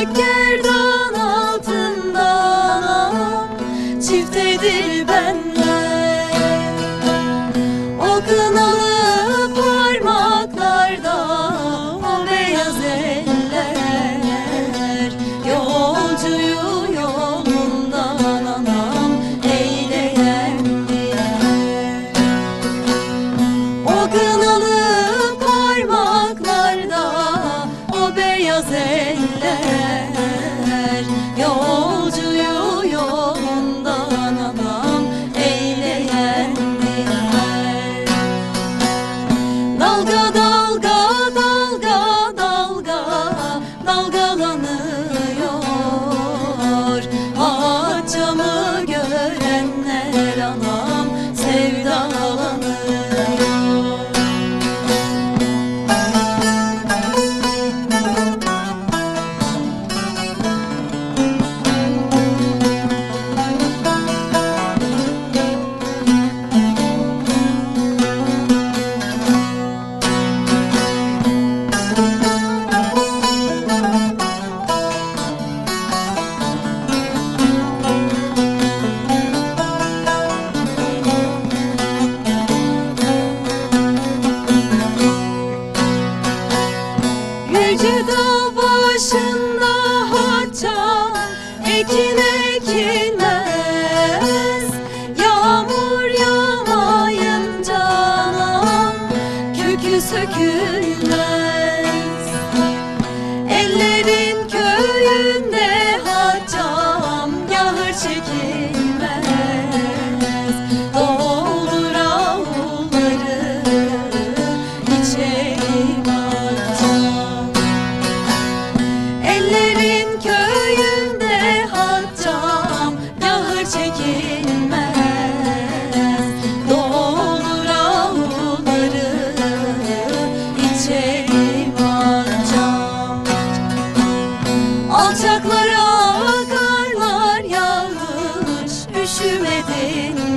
again. Beyaz Yolcuyu yolundan anam eyleyen diler Dalga dalga dalga dalga dalgalanıyor. Haçamı görenler anam sevdalanıyor Yüce dağ başında haçan ekin ekilmez Yağmur yağmayınca anam kökü sökülmez. Ellerin köyünde haçam yahır çekilmez. Doldur avulları içelim Üşümedin?